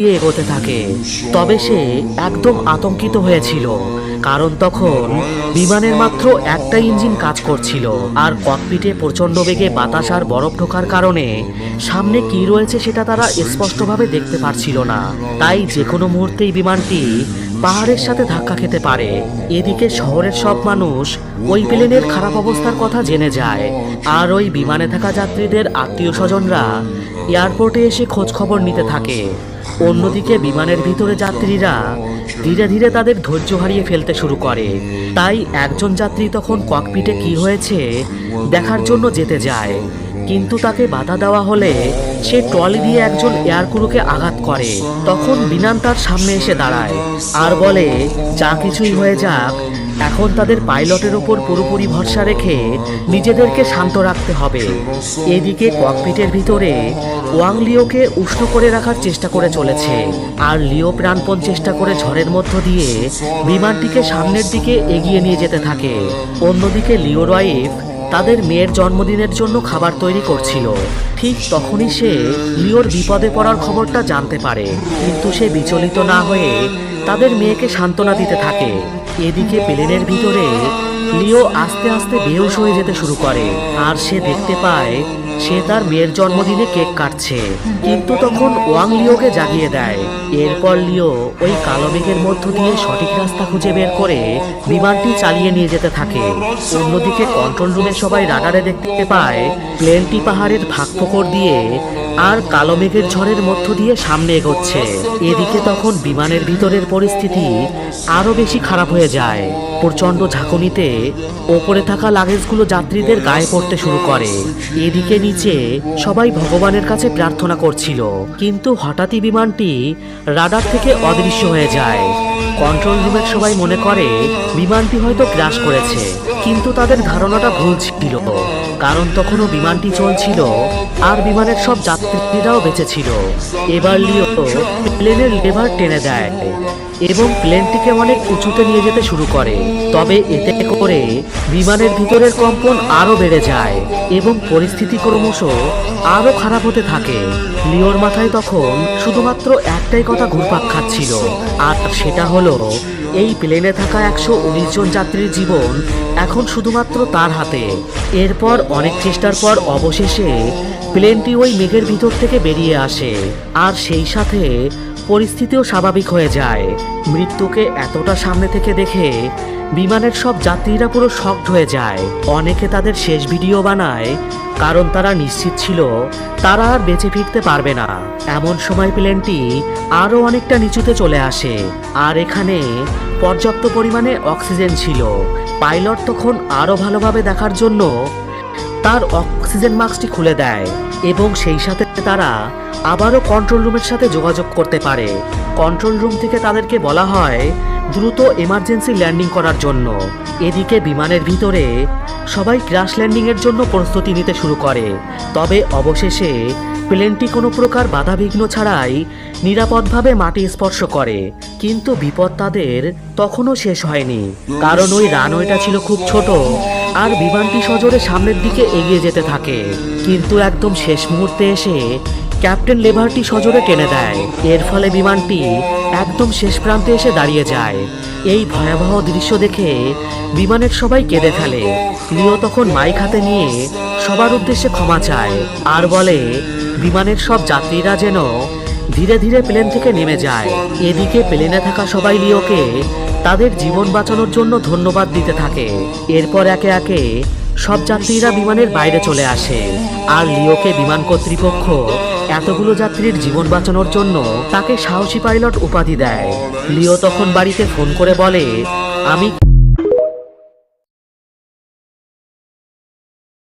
দিয়ে এগোতে থাকে। তবে সে একদম আতঙ্কিত হয়েছিল, কারণ তখন বিমানের মাত্র একটা ইঞ্জিন কাজ করছিল, আর ককপিটে প্রচণ্ড বেগে বাতাস আর বরফ ঢোকার কারণে সামনে কি রয়েছে সেটা তারা স্পষ্টভাবে দেখতে পারছিল না। তাই যে কোনো মুহূর্তেই বিমানটি পাহাড়ের সাথে ধাক্কা খেতে পারে। এদিকে শহরের সব মানুষ ওই প্লেনের খারাপ অবস্থার কথা জেনে যায়, আর ওই বিমানে থাকা যাত্রীদের আত্মীয় স্বজনরা এয়ারপোর্টে এসে খোঁজ খবর নিতে থাকে। অন্যদিকে বিমানের ভিতরে যাত্রীরা ধীরে ধীরে তাদের ধৈর্য হারিয়ে ফেলতে শুরু করে। তাই একজন যাত্রী তখন ককপিটে কি হয়েছে দেখার জন্য যেতে যায়। কিন্তু তাকে বাধা দেওয়া হলে সে ট্রলি দিয়ে একজন এয়ারক্রুকে আঘাত করে। তখন বিনান তার সামনে এসে দাঁড়ায় আর বলে, যা কিছুই হয়ে যাক, এখন তাদের পাইলটের ওপর পুরোপুরি ভরসা রেখে নিজেদেরকে শান্ত রাখতে হবে। এদিকে ককপিটের ভিতরে ওয়াং লিওকে উষ্ণ করে রাখার চেষ্টা করে চলেছে আর লিও প্রাণপণ চেষ্টা করে ঝড়ের মধ্য দিয়ে বিমানটিকে সামনের দিকে এগিয়ে নিয়ে যেতে থাকে। অন্যদিকে লিওর ওয়াইফ তাদের মেয়ের জন্মদিনের জন্য খাবার তৈরি করছিল। ঠিক তখনই সে লিওর বিপদে পড়ার খবরটা জানতে পারে। কিন্তু সে বিচলিত না হয়ে তাদের মেয়েকে সান্ত্বনা দিতে থাকে। এদিকে প্লেনের ভিতরে লিও আস্তে আস্তে বেহুশ হয়ে যেতে শুরু করে। আর সে দেখতে পায়, সে তার মেয়ের জন্মদিনে কেক কাটছে। কিন্তু তখন ওয়াং লিওকে জাগিয়ে দেয়। এরপর লিও ওই কালো মেঘের মধ্য দিয়ে সঠিক রাস্তা খুঁজে বের করে বিমানটি চালিয়ে নিয়ে যেতে থাকে। অন্যদিকে কন্ট্রোল রুমের সবাই রাডারে দেখতে পায়, প্লেনটি পাহাড়ের ফাঁক ফোকর দিয়ে আর কালো মেঘের ঝড়ের মধ্য দিয়ে সামনে এগোচ্ছে। এদিকে তখন বিমানের ভিতরের পরিস্থিতি আরও বেশি খারাপ হয়ে যায়। প্রচণ্ড ঝাঁকুনিতে ওপরে থাকা লাগেজগুলো যাত্রীদের গায়ে পড়তে শুরু করে। এদিকে নিচে সবাই ভগবানের কাছে প্রার্থনা করছিল। কিন্তু হঠাৎই বিমানটি রাডার থেকে অদৃশ্য হয়ে যায়। কন্ট্রোল রুমের সবাই মনে করে বিমানটি হয়তো ক্র্যাশ করেছে, কিন্তু তাদের ধারণাটা ভুল ছিল। কারণ তখনও বিমানটি চলছিল আর বিমানের সব যাত্রীরাও বেঁচে ছিল। এবার লিও প্লেনের লেভার টেনে দেয়। এবং প্লেনটিকে অনেক উঁচুতে নিয়ে যেতে শুরু করে। তবে এতে করে বিমানের ভিতরের কম্পন আরও বেড়ে যায় এবং পরিস্থিতি ক্রমশ আরও খারাপ হতে থাকে। লিওর মাথায় তখন শুধুমাত্র একটাই কথা ঘুরপাক খাচ্ছিল, আর সেটা হলো, এই প্লেনে থাকা একশো উনিশ জন যাত্রীর জীবন এখন শুধুমাত্র তার হাতে। এরপর অনেক চেষ্টার পর অবশেষে প্লেনটি ওই মেঘের ভিতর থেকে বেরিয়ে আসে, আর সেই সাথে পরিস্থিতিও স্বাভাবিক হয়ে যায়। মৃত্যুকে এতটা সামনে থেকে দেখে বিমানের সব যাত্রীরা পুরো শকড হয়ে যায়। অনেকে তাদের শেষ ভিডিও বানায়, কারণ তারা নিশ্চিত ছিল তারা আর বেঁচে ফিরতে পারবে না। এমন সময় প্লেনটি আরও অনেকটা নিচুতে চলে আসে, আর এখানে পর্যাপ্ত পরিমাণে অক্সিজেন ছিল। পাইলট তখন আরও ভালোভাবে দেখার জন্য তার অক্সিজেন মাস্কটি খুলে দেয় এবং সেই সাথে তারা আবারও কন্ট্রোল রুমের সাথে যোগাযোগ করতে পারে। কন্ট্রোল রুম থেকে তাদেরকে বলা হয় দ্রুত এমার্জেন্সি ল্যান্ডিং করার জন্য। এদিকে বিমানের ভিতরে সবাই ক্র্যাশ ল্যান্ডিংয়ের জন্য প্রস্তুতি নিতে শুরু করে। তবে অবশেষে প্লেনটি কোনো প্রকার বাধাবিঘ্ন ছাড়াই নিরাপদভাবে মাটি স্পর্শ করে। কিন্তু বিপদ তাদের তখনও শেষ হয়নি। কারণ ওই রানওয়েটা ছিল খুব ছোট আর বিমানটি সজোরে সামনের দিকে এগিয়ে যেতে থাকে। কিন্তু একদম শেষ মুহূর্তে এসে ক্যাপ্টেন লেভারটি সজোরে টেনে দেয়। এর ফলে বিমানটি একদম শেষ প্রান্তে এসে দাঁড়িয়ে যায়। এই ভয়াবহ দৃশ্য দেখে বিমানের সবাই কেঁদে ফেলে। লিও তখন মাইক হাতে নিয়ে সবার উদ্দেশ্যে ক্ষমা চায় আর বলে, বিমানের সব যাত্রীরা যেন ধীরে ধীরে প্লেন থেকে নেমে যায়। এদিকে প্লেনে থাকা সবাই লিওকে তাদের জীবন বাঁচানোর জন্য ধন্যবাদ দিতে থাকে। এরপর একে একে সব যাত্রীরা বিমানের বাইরে চলে আসে। আর লিওকে বিমান কর্তৃপক্ষ এতগুলো যাত্রীর জীবন বাঁচানোর জন্য তাকে সাহসী পাইলট উপাধি দেয়। লিও তখন বাড়িতে ফোন করে বলে, আমি